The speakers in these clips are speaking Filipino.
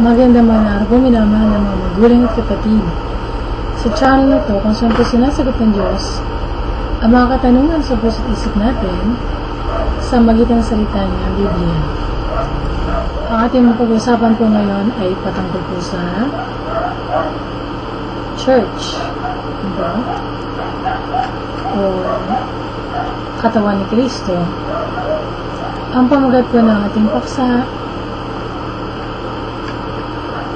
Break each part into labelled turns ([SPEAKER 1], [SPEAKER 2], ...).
[SPEAKER 1] Maganda manar po, minamahal ng mga magulang at kapatid. Sa channel na to, kung saan po sinasagot ng Diyos, ang mga katanungan sa puso't isip natin sa magitan salita niya, ang Biblia. Ang ating pag-usapan po ngayon ay patungkol po sa church. Diba? O katawan ni Kristo. Ang pamagat po ng ating paksa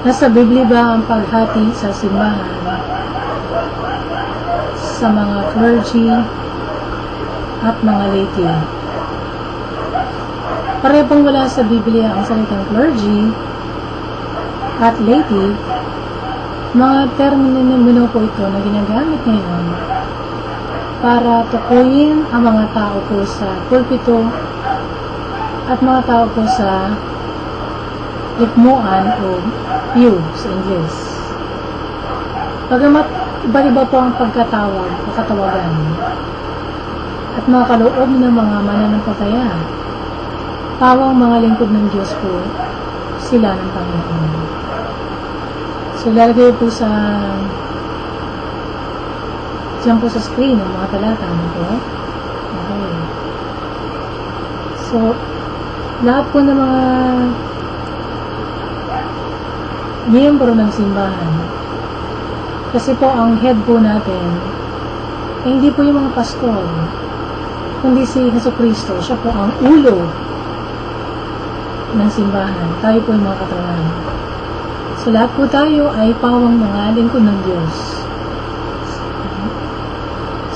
[SPEAKER 1] Nasa Biblia ba ang paghati sa simbahan sa mga clergy at mga laity? Parehong wala sa Biblia ang salitang clergy at laity, mga termino po ito na ginagamit ngayon para tukuyin ang mga tao po sa pulpito at mga tao po sa ikmuan o pew sa English. Pagamat iba-iba po ang pagkatawag o katawagan at mga kaloob ng mga mananampataya, pawang mga lingkod ng Diyos po sila ng Panginoon. So, lalagay po sa dyan po sa screen ng mga talata po. Okay. So, lahat po ng mga miyembro ng simbahan. Kasi po ang head po natin, eh, hindi po yung mga pastor, kundi si Heso. Siya po ang ulo ng simbahan. Tayo po yung mga katawan. So lahat po tayo ay pawang mga lingkod ng Diyos.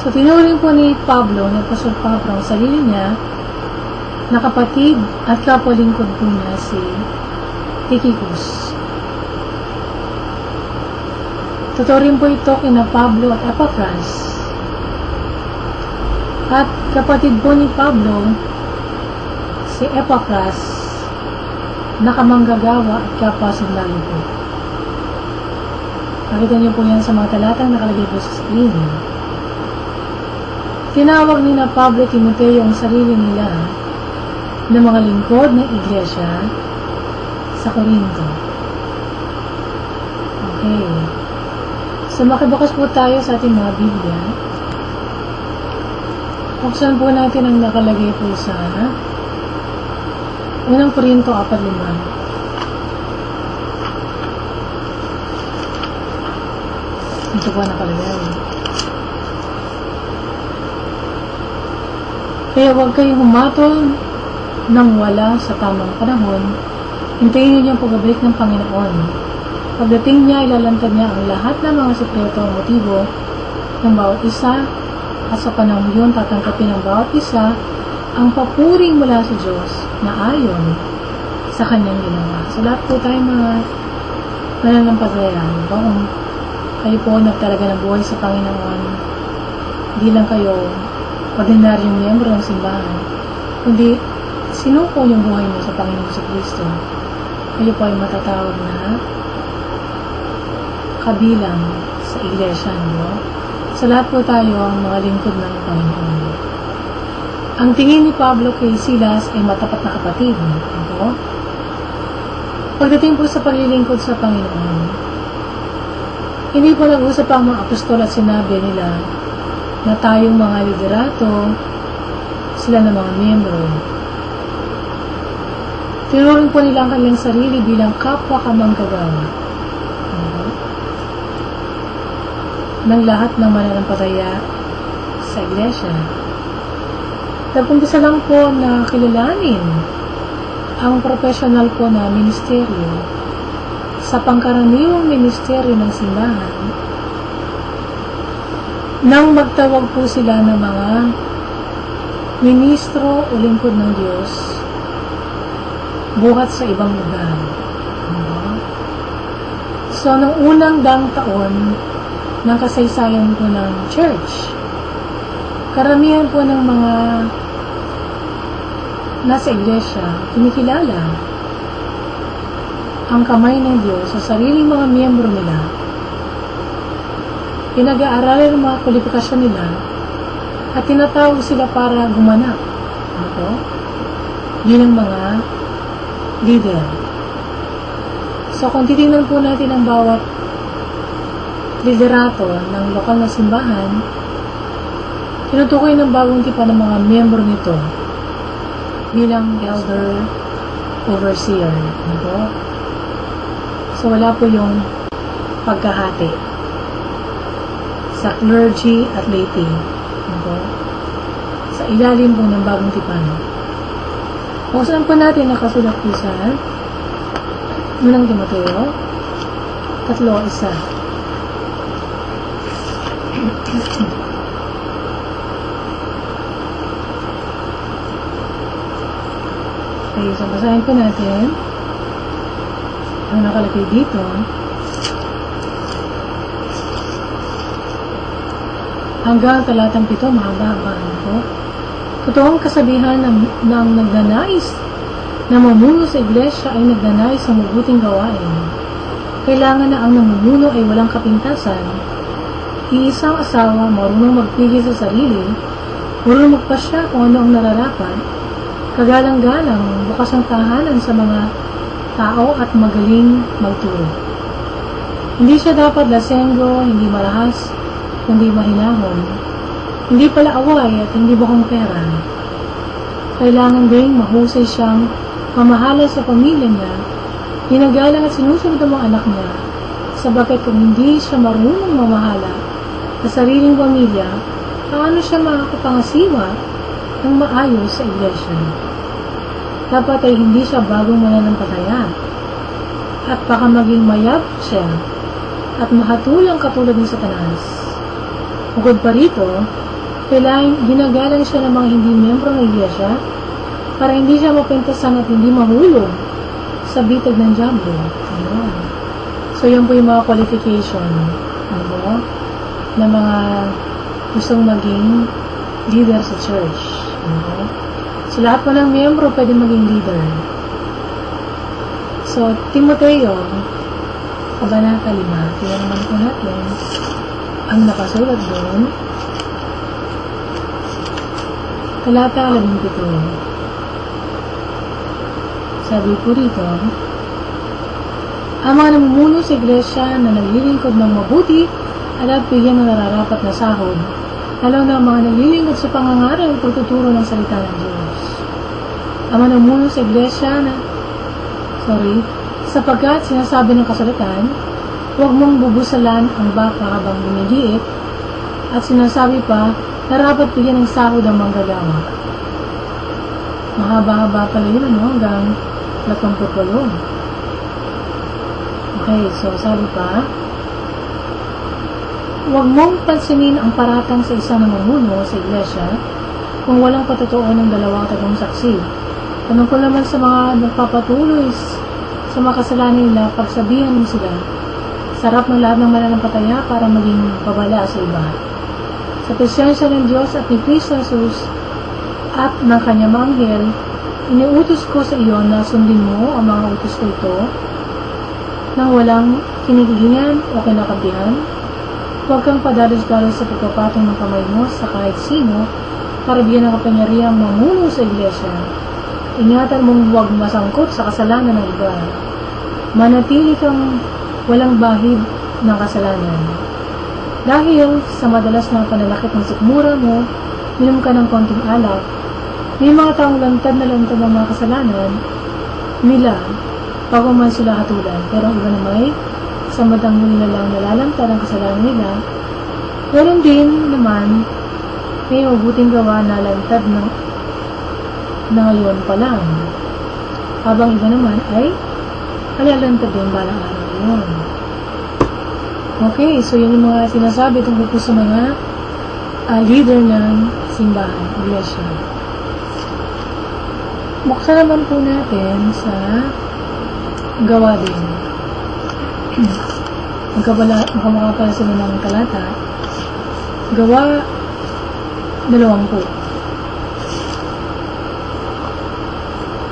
[SPEAKER 1] So tinuring po ni Pablo, ni Apostol Pablo, ang sarili niya na kapatid at kapwa-lingkod po niya si Tychicus. Totoo rin po ito kina Pablo at Epapras. At kapatid po ni Pablo, si Epapras, nakamanggagawa at kapasundalo po. Nakita niyo po yan sa mga talatang nakalagay po sa screen. Tinawag ni na Pablo Timoteo ang sarili nila ng mga lingkod ng iglesia sa Corinto. Okay. So, makibukas po tayo sa ating mga Biblia. Buksan po natin ang nakalagay po sa unang Korinto 4.5. Ito po nakalagay. Kaya huwag kayong humatol nang wala sa tamang panahon. Hintayin niyo ang pagbabalik ng Panginoon. Pagdating niya, ilalantad niya ang lahat ng mga sekreto at motibo ng bawat isa at sa panahon yun, tatangkapin ng bawat isa ang papuring mula sa Diyos na ayon sa kanyang ginawa. So, lahat po tayo mga mananampalataya. Kung kayo po nagtalaga ng buhay sa Panginoon, hindi lang kayo ordinaryong miyembro ng simbahan, kundi sinuko yung buhay mo sa Panginoon sa Kristo, kayo po ay matatawag na kabilang sa iglesia niyo. Sa lahat po tayo ang mga lingkod ng Panginoon. Ang tingin ni Pablo kay Silas ay matapat na kapatid. Ito. Pagdating po sa paglilingkod sa Panginoon, hindi po nag-usap ang mga apostol at sinabi nila na tayong mga liderato, sila ng mga miyembro. Tinuring po nila ang kanilang sarili bilang kapwa kamanggagawa. Ng lahat ng mananampataya sa iglesia. Nagkumpisa lang po na kilalanin ang professional po na ministeryo sa pangkaraniwang ministeryo ng simbahan nang magtawag po sila ng mga ministro o lingkod ng Diyos buhat sa ibang lugar. So, nung unang dang taon, ng kasaysayan po ng church. Karamihan po ng mga nasa iglesia, kinikilala ang kamay ng Diyos sa sariling mga miyembro nila. Pinag-aaralan ang mga kwalifikasyon nila at tinatawag sila para gumanap. Ano? Yun ang mga leader. So kung titingnan po natin ang bawat liderato ng lokal na simbahan, tinutukoy ng bagong tipa ng mga miyembro nito bilang elder overseer. Ano? So wala po yung pagkahati sa clergy at laity. Ano? Sa ilalim po ng bagong tipan. Kung saan po natin nakasulat po sa Unang Timoteo, tatlo isa. Okay, so basahin po natin ang nakalagay dito. Hanggang talatang pito, mahaba-haba ano po. Totoong kasabihan ng, ng nagnanais na mamuno sa iglesia ay nagnanais sa mabuting gawain. Kailangan na ang namumuno ay walang kapintasan, iisang asawa marunong magpigil sa sarili, marunong magpasya kung ano ang nararapat, kagalang-galang, bukas ang tahanan sa mga tao at magaling magturo. Hindi siya dapat lasenggo, hindi marahas, kundi mahinahon. Hindi pala away at hindi bukong pera. Kailangan ding mahusay siyang mamahala sa pamilya niya, ginagalang at sinusunod ang mga anak niya, sabagat kung hindi siya marunong mamahala sa sariling pamilya, paano siya makakapangasiwa ng maayos sa iglesia? Dapat ay hindi siya bagong mananampataya at baka maging mayab siya at mahatulang katulad ng satanas. Bukod pa rito, kailangan ginagalang siya ng mga hindi miyembro ng iglesia para hindi siya mapintasan at hindi mahulog sa bitag ng Diablo. So, yun po yung mga qualification ano, ng mga gustong maging leader sa church. Ano. So, lahat po ng miyembro pwede maging leader. So, Timoteo, Kabanata 5. Tingnan naman po natin ang nakasulat doon. Talata 17. Sabi po rito, ang mga namumuno sa iglesia na naglilingkod ng mabuti at bigyan ng nararapat na sahod, lalo na ang mga naglilingkod sa pangangaral at pagtuturo ng salita ng Diyos. Ang mga namumuno sa iglesia na, sorry, sapagkat sinasabi ng kasulatan, huwag mong bubusalan ang baka habang bumiliit at sinasabi pa, narapat bigyan ng sahod ang manggagawa. Mahaba-haba pala yun, ano, hanggang 88. Okay, so sabi pa, huwag mong pansinin ang paratang sa isang namumuno sa iglesia kung walang patotoo ng dalawang tagong saksi. Tanong ko naman sa mga nagpapatuloy sa mga kasalanan nila, pagsabihan mo sila, sarap ng lahat ng mananampataya para maging babala sa iba. Sa presensya ng Diyos at ni Cristo Jesus at ng kanyang anghel, Iniutos ko sa iyo na sundin mo ang mga utos ko ito nang walang kinikilingan o kinakampihan. Huwag kang padalos-dalos sa pagpapatong ng kamay mo sa kahit sino para bigyan ng kapangyarihang mamuno sa iglesia. Ingatan mong huwag masangkot sa kasalanan ng iba. Manatili kang walang bahid ng kasalanan. Dahil sa madalas na panalakit ng sikmura mo, minom ka ng konting alak, may mga taong lantad na lantad ng mga kasalanan nila bago man sila hatulan. Pero iba naman sa madang nila lang nalalantad ang kasalanan nila. Meron din naman may mabuting gawa na lantad na, na ngayon pa lang. Habang iba naman ay alalantad din balang araw yun. Okay, so yun yung mga sinasabi tungkol po sa mga uh, leader ng simbahan, iglesia. Buksan naman po natin sa gawa din. Magkabala, makamukha pala sila ng talata. Gawa, dalawampu.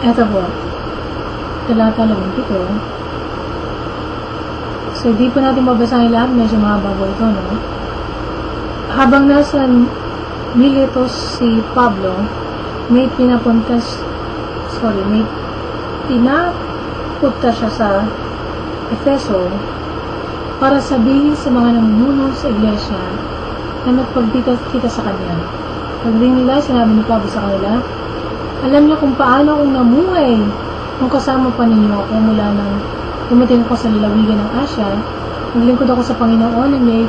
[SPEAKER 1] Eto po, talata labing pito. So, di po natin mabasahin lahat. Medyo mahaba po ito, no? Habang nasa Miletos si Pablo, may pinapuntas sorry, may pinapunta siya sa Efeso para sabihin sa mga namumuno sa iglesia na magpagdita kita sa Kanya. Pagdating nila, sinabi ni Pablo sa kanila, Alam niyo kung paano akong namuhay nung kasama pa ninyo ako mula nang dumating ako sa lalawigan ng Asya. Naglingkod ako sa Panginoon na may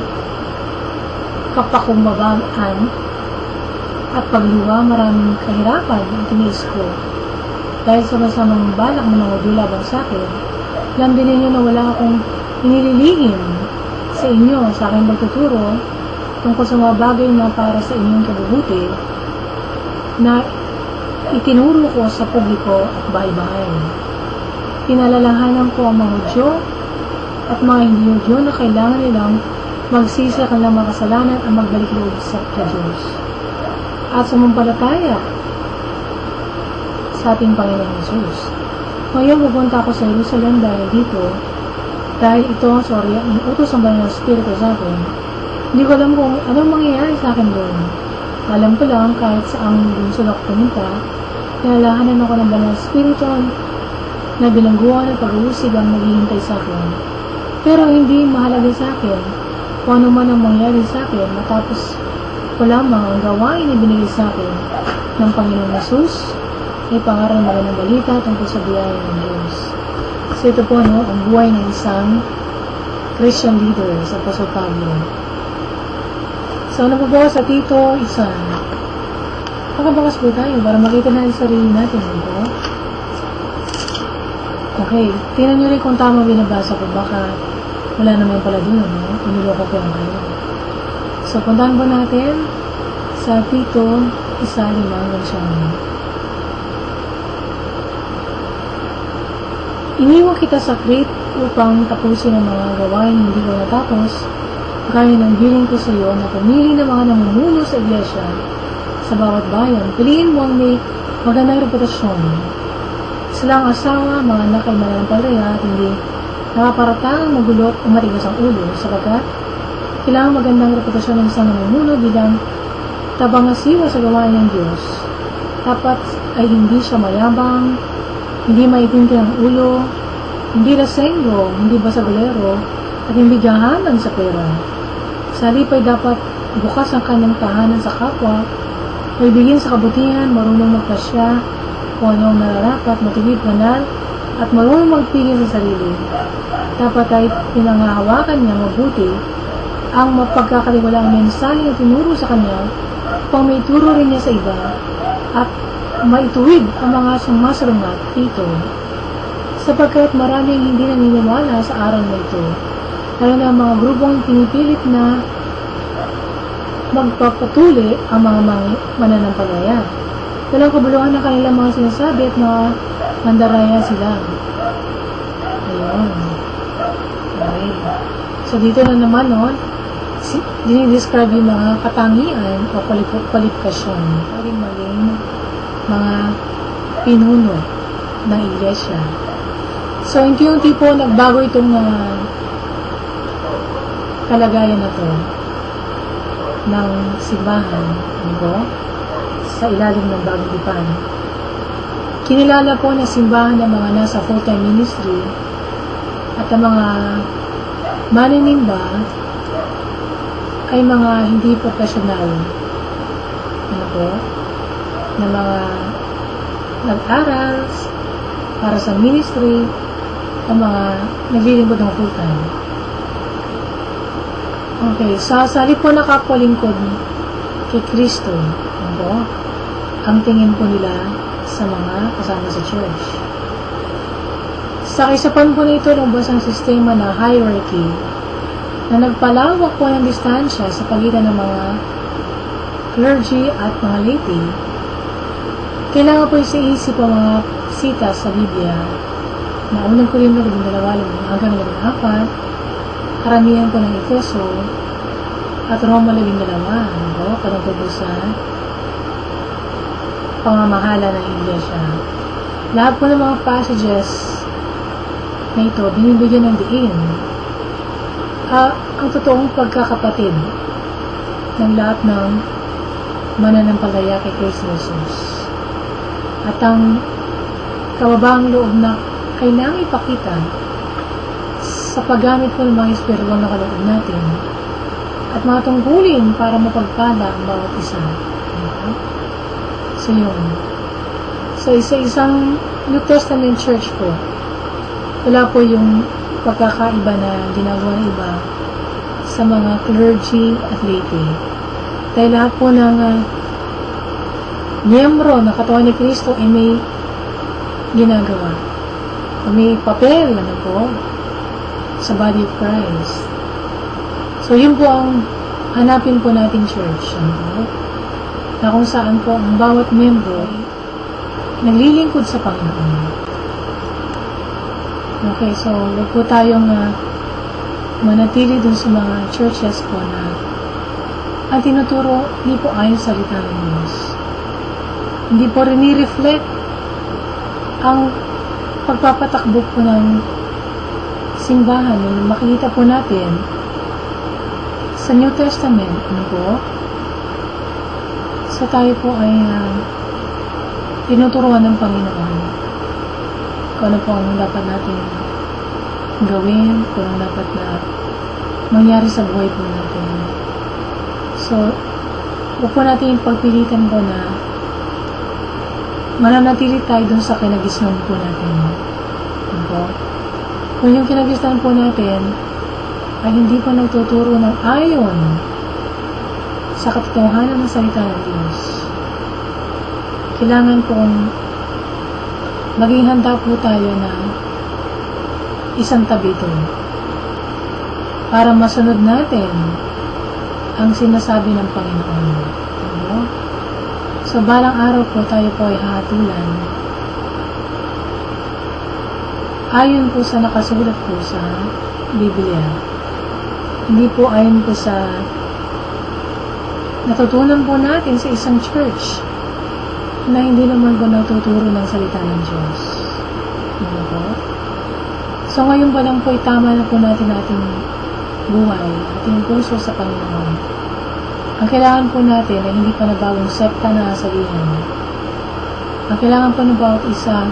[SPEAKER 1] kapakumbabaan at pagluwa maraming kahirapan ang tiniis ko. Dahil sa masamang balak ng mga dulabang sa akin, alam din ninyo na wala akong inililihim sa inyo sa aking magtuturo tungkol sa mga bagay na para sa inyong kabubuti na itinuro ko sa publiko at bahay-bahay. Pinalalahanan ko ang mga Hudyo at mga hindi Hudyo na kailangan nilang magsisi sa kanilang mga kasalanan at magbalik loob sa Diyos. At sumampalataya sa ating Panginoon Jesus. Ngayon pupunta ako sa Jerusalem dahil dito, dahil ito, sorry, ang utos ng Banal na Espiritu sa akin, hindi ko alam kung anong mangyayari sa akin doon. Alam ko lang kahit saang lungsod ako pumunta, nalalahanan ako ng Banal na Espiritu na bilangguan at pag-uusig ang naghihintay sa akin. Pero hindi mahalaga sa akin kung ano man ang mangyari sa akin matapos ko lamang ang gawain na binigay sa akin ng Panginoong Jesus ay pangaral magandang balita tungkol sa biyaya ng Diyos. So ito po no, ang buhay ng isang Christian leader sa Apostol Pablo. So ano po ba sa Tito isa? Makabakas po tayo para makita natin sarili natin. Ano Okay, tingnan nyo rin kung tama binabasa ko. Baka wala naman pala dun, no? Piniloko ko lang kayo. So, puntahan po natin sa Tito, isa, lima, hanggang siyam. Iniwan kita sa Crete upang tapusin ang mga gawain hindi ko natapos, gaya ng biling ko sa iyo na pumili ng mga namumuno sa iglesia sa bawat bayan. Piliin mo ang may magandang reputasyon. Sila ang asawa, mga anak ay mananampalataya at hindi nakaparatang magulot o matigas ang ulo sapagkat kailangan magandang reputasyon ng isang namumuno bilang tabangasiwa sa gawain ng Diyos. Dapat ay hindi siya mayabang, hindi maitinti ang ulo, hindi lasenggo, hindi basagulero, at hindi gahanan sa pera. Sa halip dapat bukas ang kanyang tahanan sa kapwa, maibigin sa kabutihan, marunong magpasya, kung anong nararapat, matuwid banal, at marunong magpigil sa sarili. Dapat ay pinangahawakan niya mabuti ang mapagkakaliwalang mensahe na tinuro sa kanya upang may turo rin niya sa iba at maituwid ang mga sumasalungat dito sapagkat maraming hindi naniniwala sa aral na ito lalo na mga grupong pinipilit na magpapatuli ang mga mananampalataya. Walang kabuluhan ng kanilang mga sinasabi at mga mandaraya sila. Ayun. Okay. So, dito na naman, no, dinidescribe yung mga katangian o kwalifikasyon. Pwede maging mga pinuno ng iglesia. So, unti-unti po nagbago itong uh, kalagayan na to ng simbahan, ano sa ilalim ng bagong dipan. Kinilala po na simbahan ng mga nasa full-time ministry at ang mga maninimba ay mga hindi profesional ano po, na mga nag-aral para sa ministry o mga naglilingkod ng full-time. Okay, sa salip po nakapalingkod kay Kristo, ano ang tingin po nila sa mga kasama sa church. Sa kaisapan po nito, lumabas ang sistema na hierarchy na nagpalawak po ng distansya sa pagitan ng mga clergy at mga laity. Kailangan po isiisip ang mga sita sa Biblia na unang Korinto 12 hanggang 14, karamihan po ng Efeso, at Roma 12, ano, patungkol po sa pamamahala ng Iglesia. Lahat po ng mga passages na ito, binibigyan ng diin. Uh, ang totoong pagkakapatid ng lahat ng mananampalaya kay Kristo Jesus. At ang kababaang loob na kailangan ipakita sa paggamit po ng mga espiritual na kaloob natin at mga tungkulin para mapagpala ang bawat isa. Diba? So, yun. So, isa-isang New Testament church po, wala po yung pagkakaiba na ginagawa ng iba sa mga clergy at laity. Dahil lahat po ng uh, miyembro ng katawan ni Kristo ay may ginagawa. May papel, ano po, sa body of Christ. So, yun po ang hanapin po nating church. Ano? Na kung saan po ang bawat membro ay naglilingkod sa Panginoon. Okay, so huwag po tayong uh, manatili dun sa mga churches po na ang tinuturo hindi po ayon sa salita ng Diyos. Hindi po rin reflect ang pagpapatakbo po ng simbahan makikita po natin sa New Testament, ano po? So tayo po ay uh, tinuturuan ng Panginoon kung ano po ang dapat natin gawin, kung ano dapat na mangyari sa buhay po natin. So, huwag po natin pagpilitan po na mananatili tayo dun sa kinagisnan po natin. Ano po? Kung yung kinagisnan po natin ay hindi po nagtuturo ng ayon sa katotohanan ng salita ng Diyos. Kailangan pong maging handa po tayo na isang tabi ito para masunod natin ang sinasabi ng Panginoon. So, balang araw po tayo po ay hahatulan ayon po sa nakasulat po sa Biblia. Hindi po ayon po sa natutunan po natin sa isang church na hindi naman po nagtuturo ng salita ng Diyos. Ano po? So ngayon pa lang po tama na po natin ating buhay, ating puso sa Panginoon. Ang kailangan po natin ay hindi pa nabawang sekta na asalihan. Ang kailangan po ng bawat isa,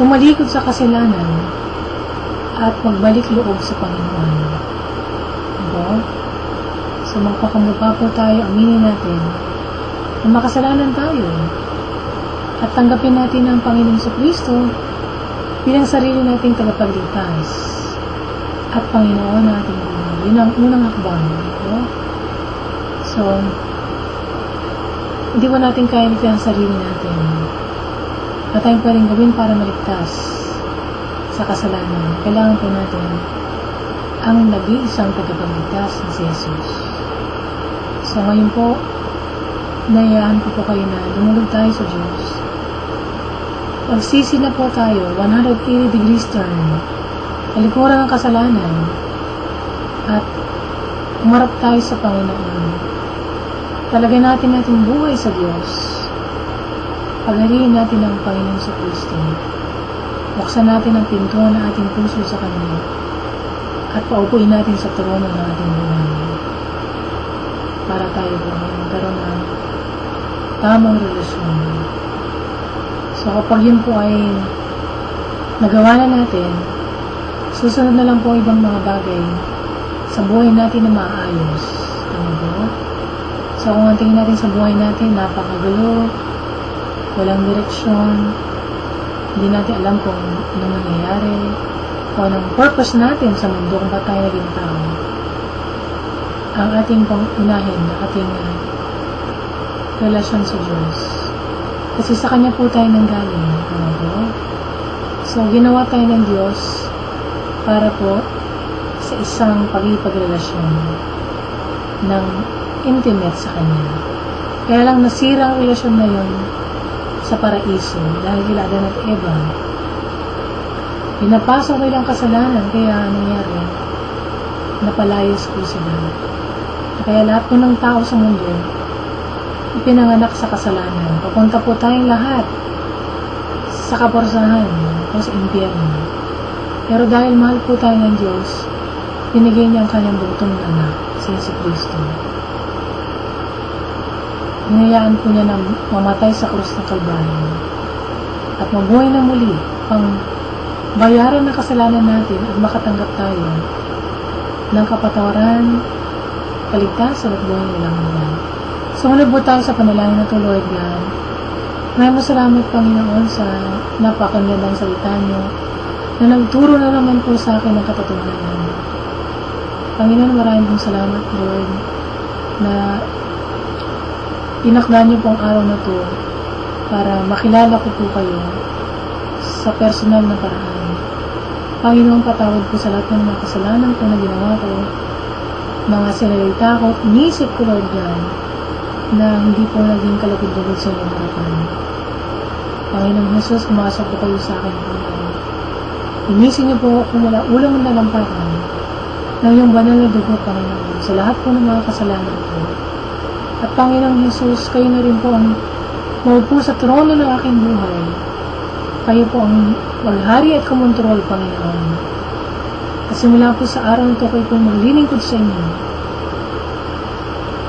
[SPEAKER 1] tumalikod sa kasalanan at magbalik loob sa Panginoon. Diba? So magpakamukha po tayo, aminin natin na makasalanan tayo at tanggapin natin ang Panginoong sa Kristo bilang sarili nating tagapagligtas at Panginoon buhay. Yun ang unang hakbang. No? So, hindi mo natin kaya ligtas ang sarili natin. At tayong pwedeng gawin para maligtas sa kasalanan. Kailangan po natin ang nag-iisang tagapagligtas na si Jesus. So, ngayon po, nayaan ko po kayo na lumulog tayo sa Diyos Magsisi na po tayo, 180 degrees turn, kalikuran ng kasalanan, at umarap tayo sa Panginoon. Talagay natin natin buhay sa Diyos. Paghaliin natin ang Panginoon sa Kristo. Buksan natin ang pinto ng ating puso sa Kanya at paupuin natin sa trono ng ating buhay. Para tayo po magkaroon ng tamang relasyon. So kapag yun po ay nagawa na natin, susunod na lang po ibang mga bagay sa buhay natin na maayos. Ano? So kung ang tingin natin sa buhay natin, napakagulo, walang direksyon, hindi natin alam kung anong nangyayari, kung anong purpose natin sa mundo kung ba't tayo naging tao. Ang ating pang unahin, ating uh, relasyon sa Diyos. Kasi sa Kanya po tayo nanggaling. Ano po? So, ginawa tayo ng Diyos para po sa isang pagipagrelasyon ng intimate sa Kanya. Kaya lang nasira ang relasyon na yun sa paraiso dahil kila Adan at Eva. Pinapasok nilang kasalanan kaya nangyari napalayas po sila. Kaya lahat po ng tao sa mundo ipinanganak sa kasalanan. Papunta po tayong lahat sa kaporsahan o sa impyerno. Pero dahil mahal po tayo ng Diyos, binigay niya ang kanyang butong anak, si Yesu Cristo. Hinayaan po niya na mamatay sa krus ng Kalbaryo at mabuhay na muli pang bayaran ng kasalanan natin at makatanggap tayo ng kapatawaran, kaligtasan at buhay nilang hanggan. Sumunod po tayo sa panalangin na Lord God. Maraming salamat, Panginoon, sa napakagandang salita niyo na nagturo na naman po sa akin ng katotohanan. Panginoon, maraming pong salamat, Lord, na tinakda niyo po ang araw na to para makilala ko po kayo sa personal na paraan. Panginoon, patawad po sa lahat ng mga kasalanan ko na ginawa ko, mga sinalita ko, inisip ko, Lord God, na hindi po naging kalagod-lagod sa inyong harapan. Panginoong Jesus, pumasok po kayo sa akin. Inisin niyo po kung wala ulang na lampakan ng iyong banal na dugo, Panginoon, sa lahat po ng mga kasalanan ko. At Panginoong Jesus, kayo na rin po ang maupo sa trono ng aking buhay. Kayo po ang maghari at kumontrol, Panginoon. At simula po sa araw ito, kayo po maglilingkod sa inyo.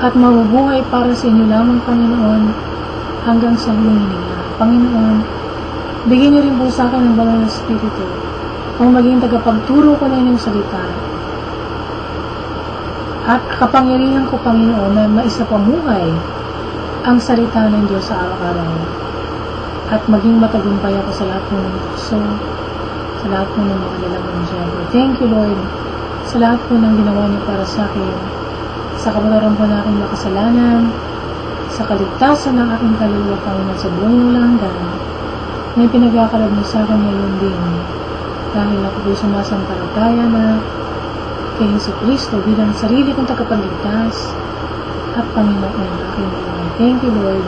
[SPEAKER 1] At mabubuhay para sa inyo lamang, Panginoon, hanggang sa huling hininga. Panginoon, bigyan niyo rin po sa akin ng banal na Espiritu ang maging tagapagturo ko ng inyong salita. Kapangyarihan ko, Panginoon, na maisapamuhay ang salita ng Diyos sa araw-araw. At maging matagumpay ako sa lahat ng so, sa lahat po ng mga dalagang Diyan. Thank you, Lord, sa lahat po ng ginawa niyo para sa akin, sa kabataran po ng aking makasalanan, sa kaligtasan ng aking kaluluwa, Panginoon, sa buhay ng langgan, may pinagkakalab mo sa akin ngayon din, dahil ako po'y sumasampalataya na kay Yesu Kristo bilang sarili kong tagapagligtas at Panginoon aking buhay. Thank you, Lord,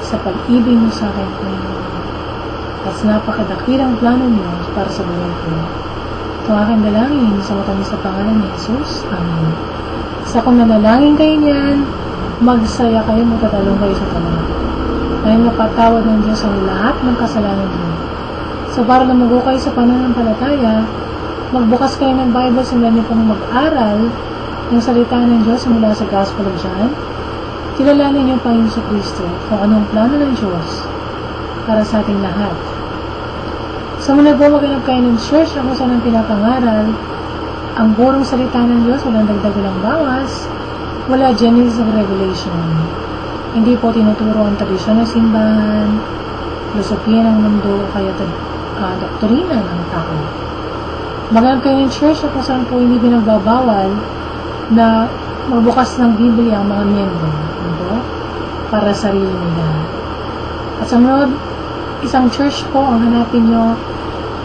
[SPEAKER 1] sa pag-ibig mo sa akin, Panginoon. At sa napakadakilang plano mo para sa buhay ko. Ito aking dalangin sa matamis sa pangalan ni Jesus. Amen. Sa kung nanalangin kayo niyan, magsaya kayo, magtatalong kayo sa talan. Dahil napatawad ng Diyos ang lahat ng kasalanan niyo. So, para lumago kayo sa pananampalataya, magbukas kayo ng Bible, simulan niyo pong mag-aral ng salita ng Diyos mula sa Gospel of John. Kilalanin niyo pa sa Kristo kung anong plano ng Diyos para sa ating lahat. Sa muna po maghanap kayo ng church ako sa nang pinapangaral ang burong salita ng Diyos, walang dagdag walang bawas, wala Genesis of Revelation. Hindi po tinuturo ang tradisyon ng simbahan, filosofiya ng mundo, kaya uh, doktrina ng tao. Maghanap kayo ng church na saan po hindi binagbabawal na magbukas ng Biblia ang mga miyembro ano? para sa sarili nila. At sa mga isang church po ang hanapin nyo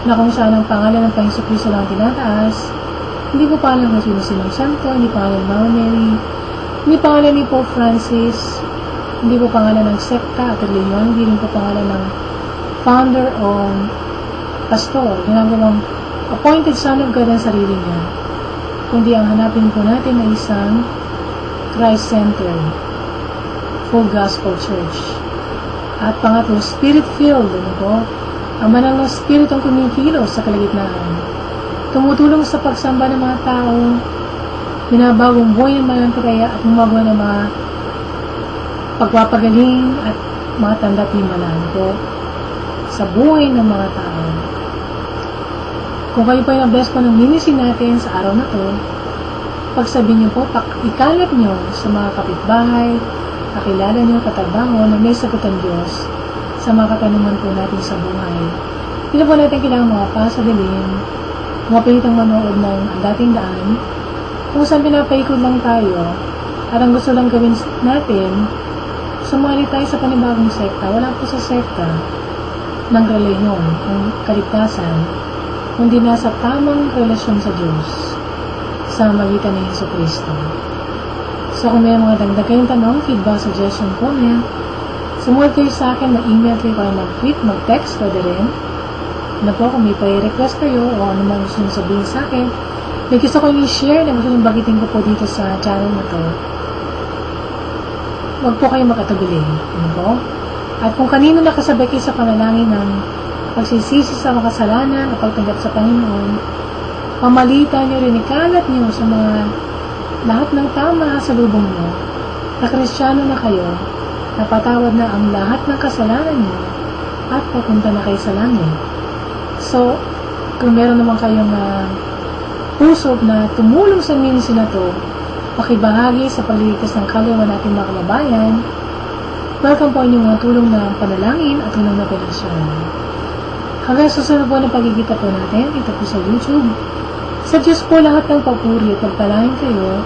[SPEAKER 1] na kung saan ang pangalan ng Panginoon Kristo lang tinataas, hindi po pangalan ng sino sinong santo, hindi pangalan ng Mama Mary, hindi pangalan ni Pope Francis, hindi po pangalan ng sekta at reliyon, hindi rin po pangalan ng founder o pastor, ginagawang appointed son of God ang sarili niya. Kundi ang hanapin po natin ay isang Christ-centered, full gospel church. At pangatlo, spirit-filled, ano po? Ang manang ng spirit ang kumikilos sa kalagitnaan. Tumutulong sa pagsamba ng mga tao, binabagong buhay ng mananampalaya at gumagawa ng mga pagpapagaling at mga tanda't himalan po sa buhay ng mga tao. Kung kayo pa yung bless po ng ministry natin sa araw na to, pagsabihin niyo po, ikalat niyo sa mga kapitbahay, kakilala niyo, katrabaho na may sagutan Diyos sa mga katanungan po natin sa buhay. Hindi po natin kailangan mga pasadalin, mga pilitang manood ng dating daan, kung saan pinapaikod lang tayo, at ang gusto lang gawin natin, sumali tayo sa panibagong sekta. Wala po sa sekta ng reliyon, ng kaligtasan, kundi nasa tamang relasyon sa Diyos sa magitan ni Yesu Kristo. So kung may mga dagdag kayong tanong, feedback, suggestion, comment, sumulat kayo sa akin, mag-email kayo kayo mag-tweet, mag-text, pwede rin. Ano po, kung may pa-request kayo o ano man gusto nyo sabihin sa akin, may gusto ko i-share na gusto nyo bagitin ko po dito sa channel na to, huwag po kayo makataguli. Ano po? At kung kanino nakasabay kayo sa panalangin ng pagsisisi sa makasalanan at pagtanggap sa Panginoon, pamalitan nyo rin, ikalat nyo sa mga lahat ng tama sa lubong nyo, na kristyano na kayo, napatawad na ang lahat ng kasalanan nyo, at papunta na kayo sa langit. So, kung meron naman kayong uh, puso na tumulong sa minsi na to, pakibahagi sa pagliligtas ng kaluluwa natin mga kababayan. Welcome po inyong tulong na panalangin at tulong na pinasyon. Hanggang susunod po na pagkikita po natin, ito po sa YouTube. Sa Diyos po lahat ng papuri at pagpalain kayo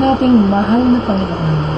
[SPEAKER 1] na ating mahal na Panginoon.